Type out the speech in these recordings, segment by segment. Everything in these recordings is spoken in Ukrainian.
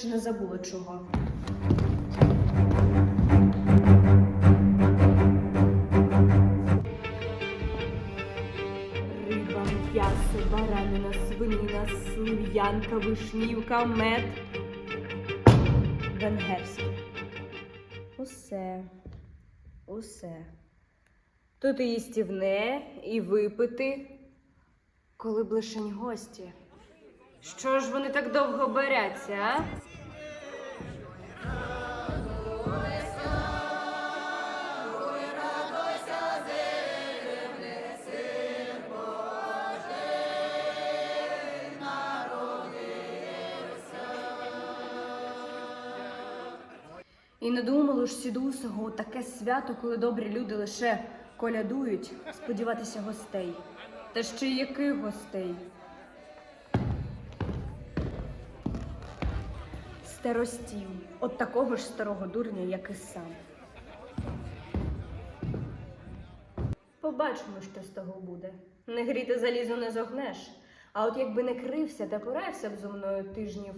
чи не забула чого. Риба, м'ясо, баранина, свинина, слив'янка, вишнівка, мед. Венгерське. Усе. Усе. Тут і їстівне, і випити, коли б лишень гості. Що ж вони так довго беряться, а? І не думало ж сідусого таке свято, коли добрі люди лише колядують, сподіватися гостей. Та ще й яких гостей? Старостів, от такого ж старого дурня, як і сам. Побачимо, що з того буде. Не гріти залізо не зогнеш. А от якби не крився та порався б зо мною тижнів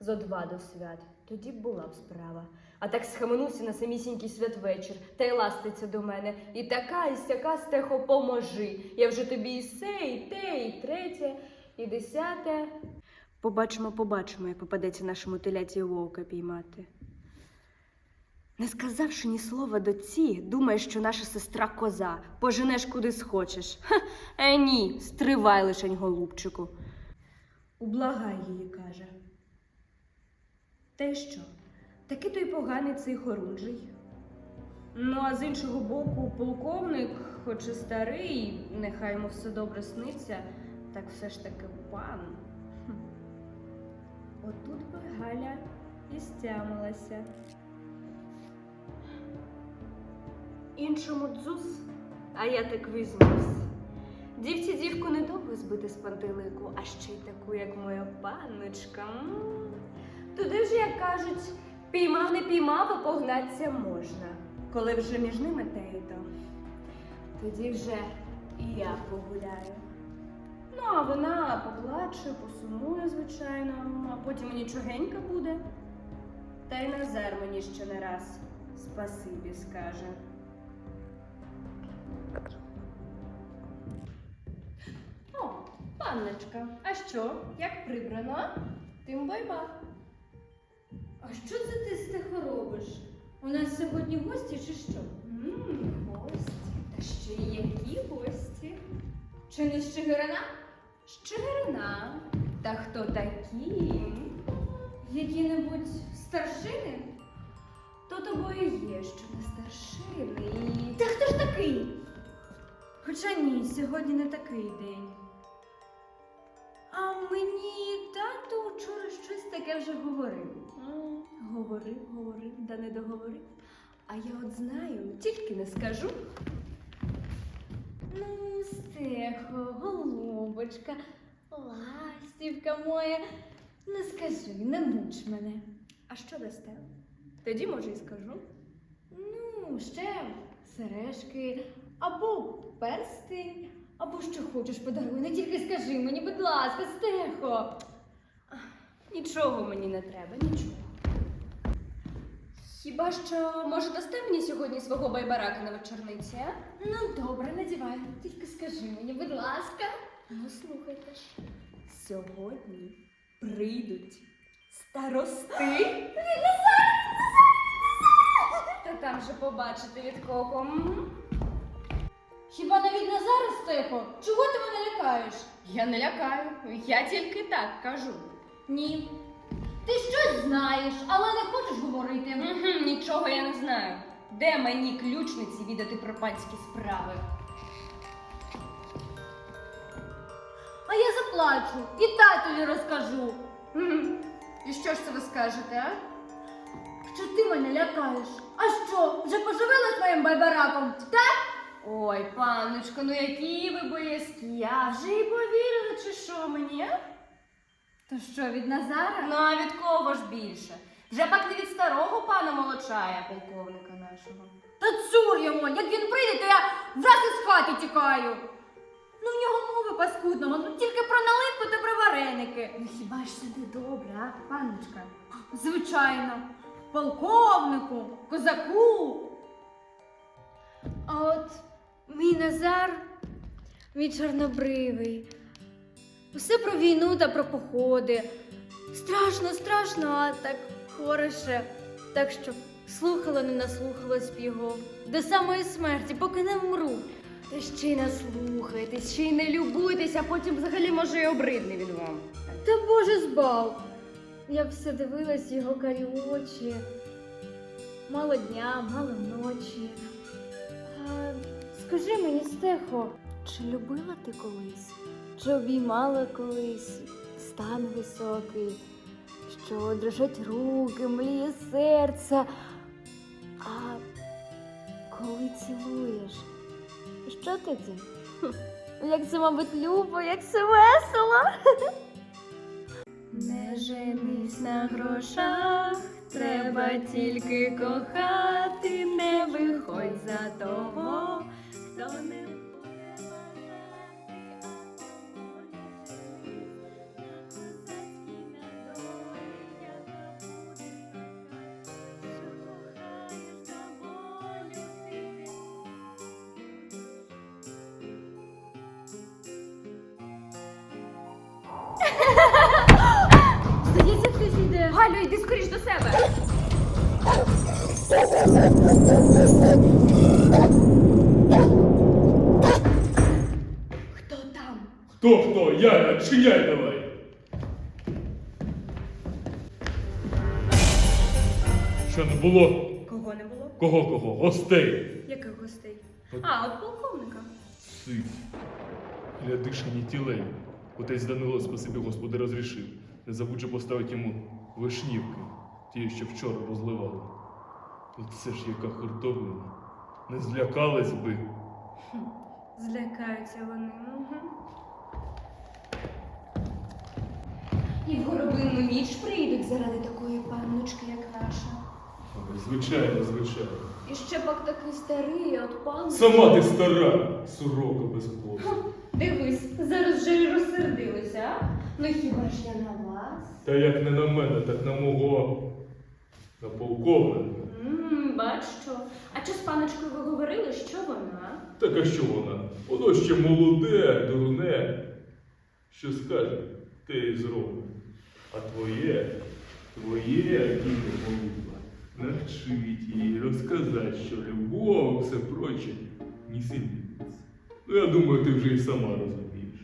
зо два до свят, тоді була б справа. А так схаменувся на самісінький святвечір та й ластиться до мене. І така, і сяка стехо поможи. Я вже тобі і се, і те, і третє, і десяте. Побачимо, побачимо, як попадеться нашому теляті вовка піймати. Не сказавши ні слова доці, думає, що наша сестра коза, поженеш куди схочеш. Ха, е ні, стривай лишень, голубчику. Ублагай її, каже. Й що? Таки той поганий цей хорунжий. Ну, а з іншого боку, полковник, хоч і старий, нехай йому все добре сниться, так все ж таки пан. Отут би Галя і стямилася. Іншому дзус, а я так візьмусь. Дівці дівку недовго збити з пантелику, а ще й таку, як моя панночка. Туди ж, як кажуть, піймав, не піймав, а погнаться можна. Коли вже між ними те тоді вже і я погуляю. Ну, а вона поплаче, посумує, звичайно, а потім нічогенька буде. Та й Назар мені ще не раз спасибі скаже. О, панночка, а що? Як прибрано? Тим байба. А що це ти стихо робиш? У нас сьогодні гості чи що? Ммм, гості. Та ще й які гості? Чи не з Чигирина? Щирина. Та хто такі? Які-небудь старшини? То тобою є, що не старшини. Та хто ж такий? Хоча ні, сьогодні не такий день. А мені тато вчора щось таке вже говорив. Говорив, говорив, да не договорив. А я от знаю, тільки не скажу. Ну, стехо, голубочка, ластівка моя. Не скажи, не муч мене. А що дасте? Тоді, може, і скажу. Ну, ще сережки, або перстень, або що хочеш подаруй. Не тільки скажи мені, будь ласка, стехо. Нічого мені не треба, нічого. Хіба що, може, дасте мені сьогодні свого байбарака на вечорниці, а? Ну, добре, надівай. Тільки скажи мені, будь ласка. Ну, слухайте ж. Сьогодні прийдуть старости. Та там же побачите від кого. Хіба навіть на зараз, стехо? Чого ти мене лякаєш? Я не лякаю, я тільки так кажу. Ні. Ти щось знаєш, але не хочеш говорити. Угу, нічого я не знаю. Де мені ключниці відати про панські справи? А я заплачу і татові розкажу. І що ж це ви скажете, а? що ти мене лякаєш. А що, вже поживила з моїм байбараком? Так? Ой, панночко, ну які ви боязкі, я вже й повірила, чи що мені, а? То що, від Назара? Ну, а від кого ж більше? Вже пак не від старого пана молочая, полковника нашого. Та цур йому, як він прийде, то я враз із хати тікаю. Ну в нього мови паскудного, ну тільки про наливку та про вареники. Ну хіба ж це не добре, а, панночка? Звичайно, полковнику, козаку. А от мій Назар, мій чорнобривий. Усе про війну та про походи. Страшно, страшно, а так хороше. Так що слухала, не наслухалась його. До самої смерті, поки не вмру. Та ще й наслухайтесь, ще й не любуйтесь, а потім взагалі може й обридне він вам. Та Боже збав. Я все дивилась його карі очі. Мало дня, мало ночі. А, скажи мені, Стехо, чи любила ти колись? Чи обіймала колись стан високий, що дрожать руки, мліє серце? А коли цілуєш, що тоді? Як це, мабуть, любо, як це весело. Не женись на грошах, треба тільки кохати, не виходь за того, хто Хто хто? Я, відчиняй давай. Що не було? Кого не було? Кого кого? Гостей. Яких гостей? А, от полковника. Сить. Глядишані тілень. Отець Данило, спасибі Господи, розрішив. Не забудь же поставити йому вишнівки, ті, що вчора розливали. Оце ж яка хуртовина. Не злякались би. Злякаються вони. Угу. І в горобинну ніч прийдуть заради такої панночки, як наша. Ой, Звичайно, звичайно. І ще пак такий старий, а от пан. Сама ти стара, сорока безплотна. Дивись, зараз вже й розсердилися, а? Ну хіба ж я на вас? Та як не на мене, так на мого на полковника. Ммм, бач що. А чи з паночкою ви говорили, що вона? Так а що вона? Воно ще молоде, дурне. Що скаже, те й зробить. А твоє, твоє діло голуба, навчить її розказати, що любов, все проче, нісенітниця. Ну, я думаю, ти вже й сама розумієш.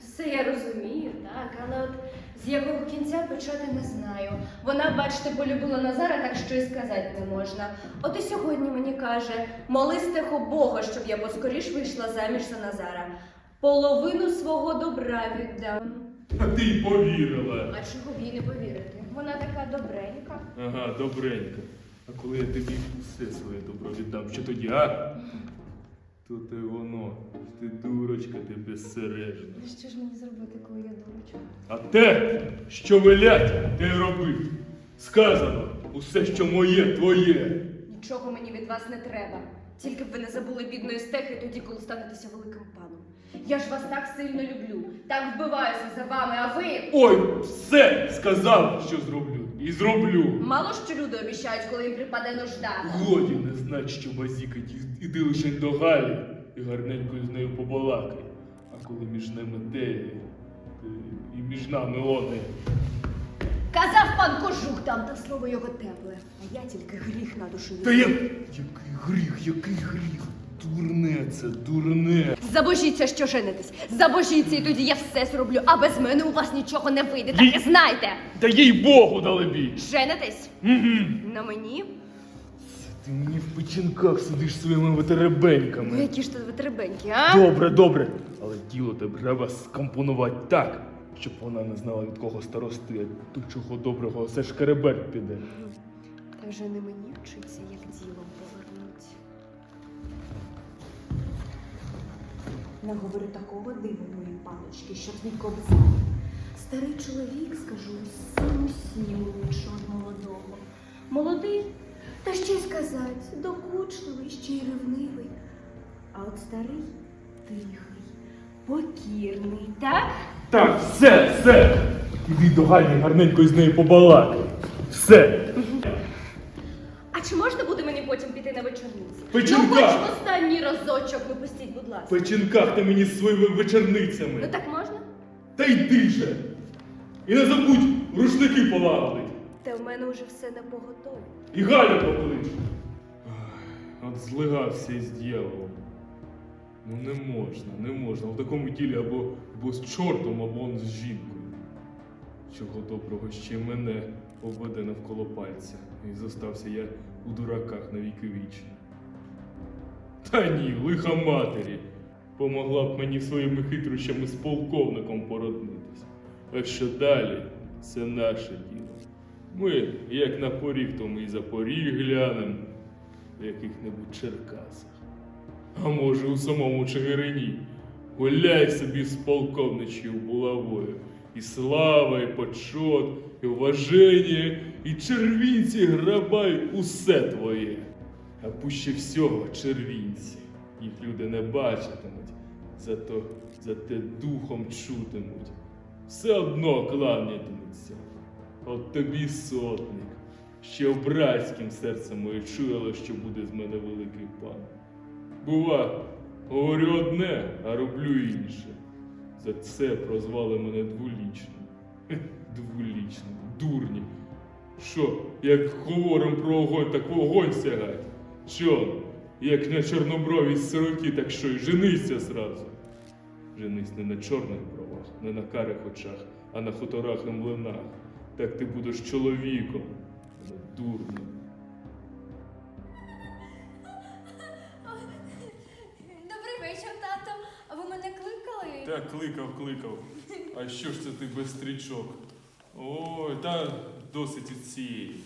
Все я розумію, так, але от з якого кінця почати не знаю. Вона, бачите, полюбила Назара, так що і сказати не можна. От і сьогодні мені каже: молись тихо Бога, щоб я поскоріш вийшла заміж за Назара. Половину свого добра віддам. А ти й повірила. А чого б їй не повірити? Вона така добренька. Ага, добренько. А коли я тобі все своє добро віддам, що тоді, а? То те воно, ти дурочка, ти безсережна. Ну що ж мені зробити, коли я дурочка? А те, що велять, те й роби. Сказано, усе, що моє, твоє. Нічого мені від вас не треба. Тільки б ви не забули бідної стехи тоді, коли станетеся великим паном. Я ж вас так сильно люблю, так вбиваюся за вами, а ви. Ой, все сказав, що зроблю. І зроблю. Мало що люди обіцяють, коли їм припаде нужда. Годі не знать, що базікать, іди лише до Галі і гарненько з нею побалакай. А коли між ними те, і між нами оне. Казав пан кожух там, та слово його тепле. А я тільки гріх на душу. Та я. Який гріх, який гріх. Дурне це, дурне. Забожіться, що женитесь. Забожіться, і тоді я все зроблю, а без мене у вас нічого не вийде, так і знайте. Та їй Богу далебі. Женитесь Угу. на мені? Ти мені в печінках сидиш своїми ветеребеньками. Ну які ж тут витребенькі, а? Добре, добре. Але діло тебе треба скомпонувати так, щоб вона не знала від кого старости, а тут чого доброго, все ж кереберть піде. Та вже не мені вчиться, як ділом повернуть. Наговорю такого диву моїй паночки, що твій кобзар. Старий чоловік, скажу, усім лучше від молодого. Молодий, та ще й сказать, докучливий, ще й ревнивий. А от старий тихий, покірний, так? Так, все, все. Іди до Гані гарненько з нею побалакай. Все. А чи можна буде мені потім піти на вечорниці? Ну, хоч останній разочок, будь ласка. Печінках ти мені зі своїми Ну так можна? Та йди же. І не забудь рушники полагодить. Та в мене вже все на поготові. І Галю поклич. От злигався із дьяволом. Ну не можна, не можна. В такому тілі або, або з чортом, або он з жінкою. Чого доброго ще мене обведе навколо пальця. І зостався я у дураках на віки вічні. Та ні, лиха матері. Помогла б мені своїми хитрощами з полковником породнитись. А що далі, це наше діло. Ми, як на поріг, то ми і за поріг глянем в яких-небудь Черкасах. А може, у самому Чигирині. Гуляй собі з полковничою булавою. І слава, і почот, і уваження, і червінці грабай усе твоє. А пуще всього червінці. Їх люди не бачитимуть, зато зате духом чутимуть. Все одно кланятимуться. От тобі сотник. Ще в братським серцем моє чуяло, що буде з мене великий пан. Бува, говорю одне, а роблю інше. За це прозвали мене двулічним. Хе, Двулічним, дурні. Що, як говоримо про огонь, так вогонь сягать. Що, як на чорнобровій сироті, так що й женися зразу. Женись не на чорних бровах, не на карих очах, а на хуторах і млинах. Так ти будеш чоловіком, а не дурним. Добрий вечір, тато. А ви мене кликали? Так, кликав, кликав. А що ж це ти без стрічок? Ой, та досить цієї.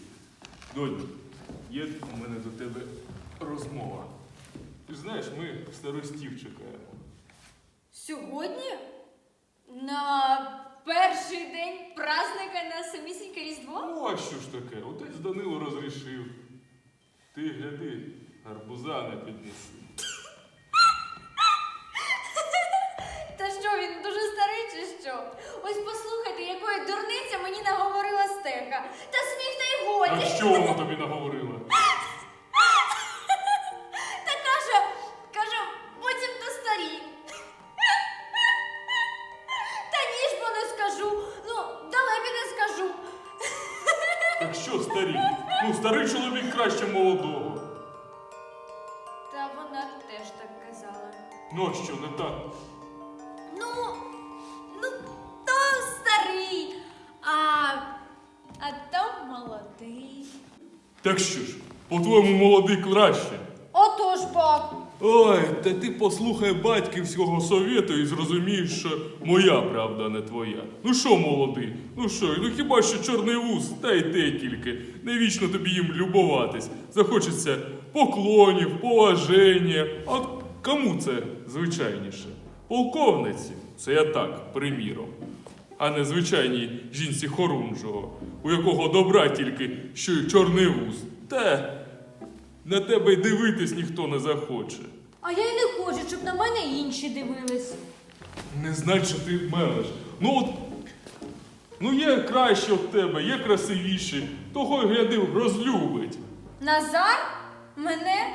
Донь, є у мене до тебе розмова. Ти ж знаєш, ми старостів чекаємо. Сьогодні? На перший день праздника на самісіньке Різдво? Ну, а що ж таке? Отець Данило розрішив. Ти гляди, гарбуза не піднеси. Та що він дуже старий чи що? Ось послухайте, якої дурниця мені наговорила стека. Та сміх та й А годі. що вона тобі наговорила? По-твоєму молодий краще. Отож бак. Ой, та ти послухай батьківського совєту і зрозумієш, що моя правда, не твоя. Ну що, молодий? Ну що, ну хіба що чорний вуз, та й те тільки. Не вічно тобі їм любуватись. Захочеться поклонів, поваження. А от кому це звичайніше? Полковниці, це я так, приміром. А не звичайній жінці хорунжого, у якого добра тільки що й чорний вуз. Та на тебе й дивитись ніхто не захоче. А я й не хочу, щоб на мене інші дивились. Не знай, що ти мелеш. Ну от. Ну є краще від тебе, є красивіші. Того й гляди, розлюбить. Назар? Мене?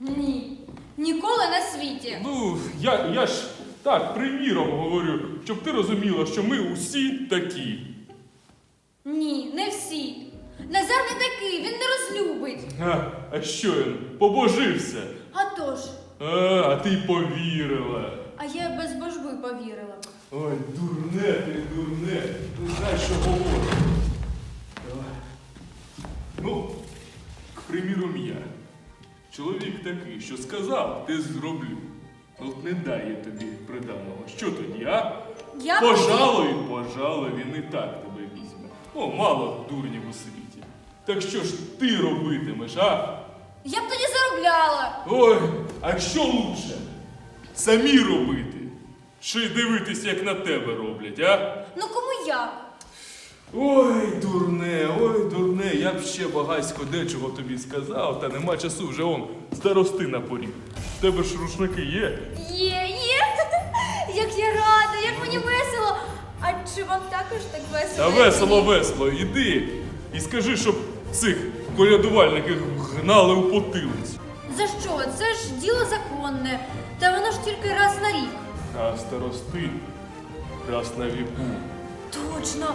Ні. Ніколи на світі. Ну, я, я ж так, приміром говорю, щоб ти розуміла, що ми усі такі. Ні, не всі. Назар не такий, він не розлюбить. А, а що він? Побожився. А тож, А, а ти й повірила. а я без божби повірила. Ой, дурне ти, дурне. Не знаєш, що говориш. Давай. Ну, к приміром, я. Чоловік такий, що сказав, ти зроблю. От не дає тобі приданого. Що тоді, а? Я Пожалуй, пожалуй, він і так тебе візьме. О, мало дурнів у світі. Так що ж ти робитимеш, а? Я б тоді заробляла. Ой, а що лучше? Самі робити? Чи дивитись, як на тебе роблять, а? Ну кому як? Ой, дурне, ой, дурне, я б ще багатько дечого тобі сказав, та нема часу вже он старости на поріг. В тебе ж рушники є? Є, є. Як я рада, як мені весело. А чи вам також так весело? Та весело? весело, весело, іди і скажи, щоб цих колядувальників гнали у потилицю. За що? Це ж діло законне. Та воно ж тільки раз на рік. А старости раз на віку. Точно.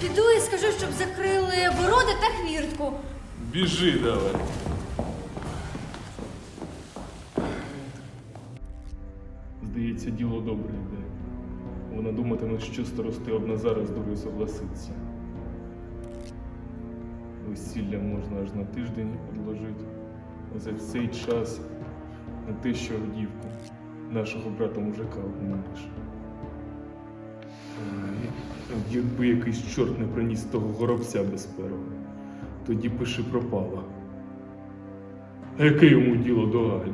Піду і скажу, щоб закрили ворота та хвіртку. Біжи давай. Здається, діло добре йде. Вона думатиме, що старости одна зараз дурою согласиться. Весілля можна аж на тиждень відложити. А за цей час на те, що дівку нашого брата мужика обманеш. Якби якийсь чорт не приніс того горобця без перого, тоді пиши пропала. А яке йому діло до Галі?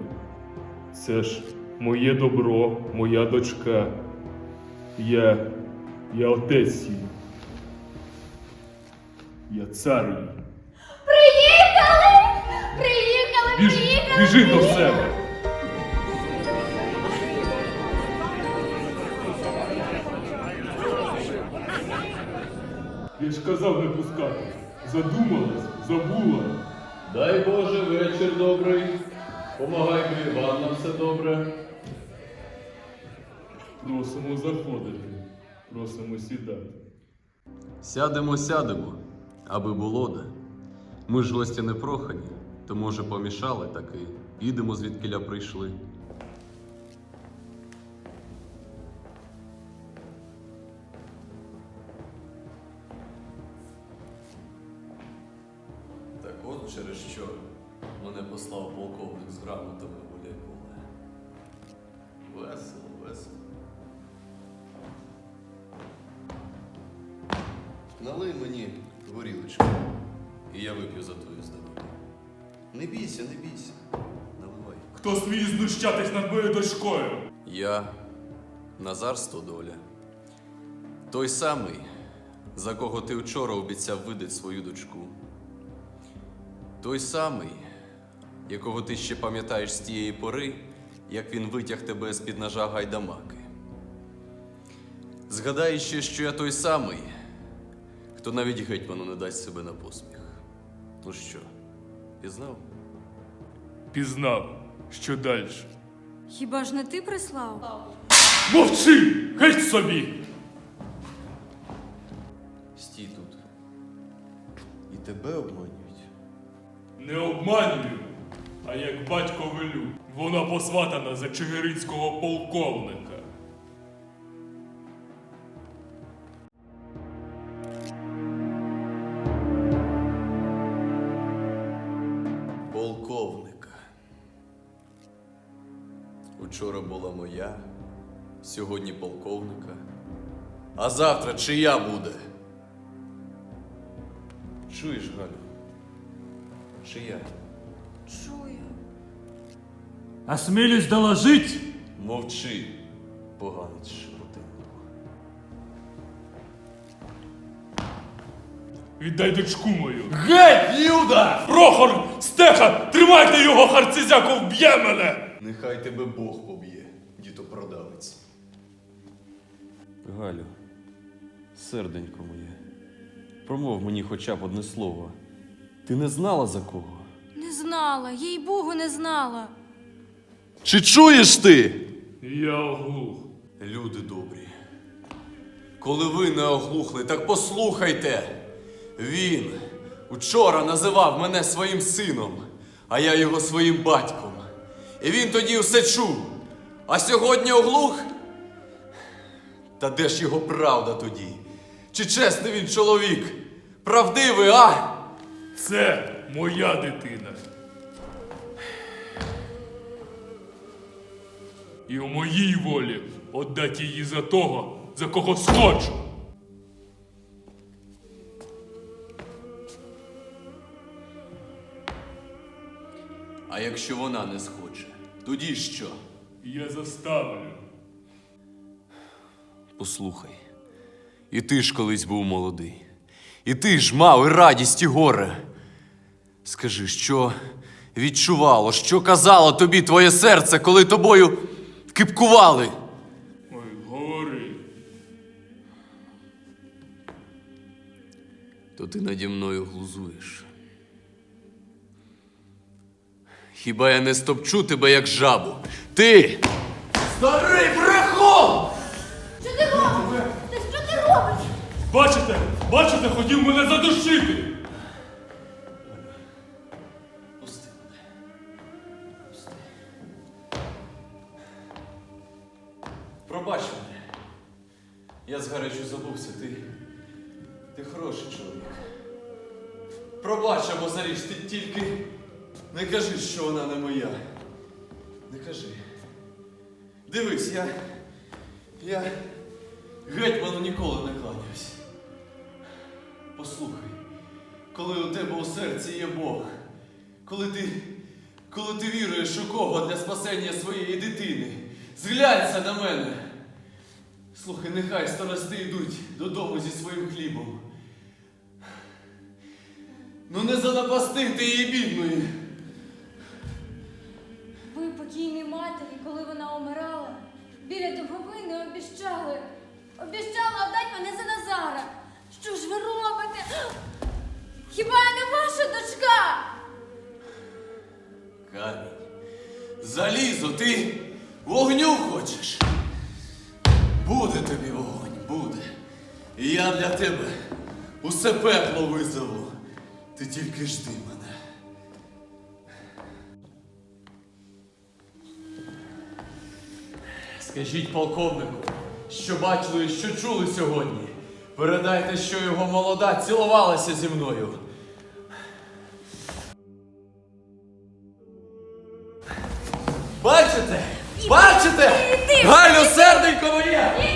Це ж моє добро, моя дочка. Я. я отець її. Я цар її. Біжи до себе. Я ж казав не пускати. Задумалась, забула. Дай Боже, вечір добрий. Помагай би Іван, все добре. Просимо заходити. Просимо сідати. Сядемо, сядемо, аби було де. Ми ж гості не прохані, то може помішали таки. Ідемо звідкиля прийшли. Так от через що мене послав полковник з грамотами гуляй поле. Весело, весело. Налий мені горілочку, і я вип'ю за твою здоров'я. Не бійся, не бійся. Наливай. Хто сміє знущатись над моєю дочкою? Я Назар Стодоля. Той самий, за кого ти вчора обіцяв видати свою дочку. Той самий, якого ти ще пам'ятаєш з тієї пори, як він витяг тебе з-під ножа гайдамаки. Згадай ще, що я той самий, хто навіть гетьману не дасть себе на посміх. Ну що, пізнав? Пізнав, що далі. Хіба ж не ти прислав? Мовчи! Геть собі! Стій тут. І тебе обманюють. Не обманюю, а як батько велю. Вона посватана за чигиринського полковника. Полковника. Учора була моя, сьогодні полковника. А завтра чия буде? Чуєш, Галю? Чия? Чую. Осмелюсь доложить, Мовчи, поганець широтинного. Віддай дочку мою. Геть, Юда! Прохор! Стеха! Тримайте його, харцизяко, вб'є мене! Нехай тебе Бог поб'є, дітопродавець. Галю, серденько моє, промов мені хоча б одне слово. Ти не знала за кого? Не знала, їй Богу, не знала. Чи чуєш ти? Я оглух. Люди добрі. Коли ви не оглухли, так послухайте. Він учора називав мене своїм сином, а я його своїм батьком. І він тоді все чув. А сьогодні оглух? Та де ж його правда тоді? Чи чесний він чоловік? Правдивий, а? Це моя дитина. І у моїй волі отдати її за того, за кого схочу. А якщо вона не схоче, тоді що? Я заставлю. Послухай, і ти ж колись був молодий, і ти ж мав і радість, і горе. Скажи, що відчувало, що казало тобі твоє серце, коли тобою кипкували? Ой, гори, То ти наді мною глузуєш. Хіба я не стопчу тебе як жабу? Ти! Старий брехун! Що ти робиш? Та що ти робиш? Бачите, бачите, хотів мене задушити. Пусти мене. Пусти. Пробач мене. Я згарячу забувся, ти. Ти хороший чоловік. Пробач або заріж, ти тільки не кажи, що вона не моя. Не кажи. Дивись, я. Я гетьману ніколи не кланяюсь. Послухай, коли у тебе у серці є Бог, коли ти, коли ти віруєш у кого для спасення своєї дитини, зглянься на мене. Слухай, нехай старости йдуть додому зі своїм хлібом. Ну не занапастити її бідної. Покійній матері, коли вона умирала, біля домовини обіщали. Обіщала отдать мене за Назара. Що ж ви робите? Хіба я не ваша дочка? Камінь. Залізо, ти вогню хочеш. Буде тобі вогонь, буде. І я для тебе усе пекло визову. Ти тільки жди мене. Скажіть полковнику, що бачили і що чули сьогодні. Передайте, що його молода цілувалася зі мною. Бачите? Бачите? Галю, серденько моє!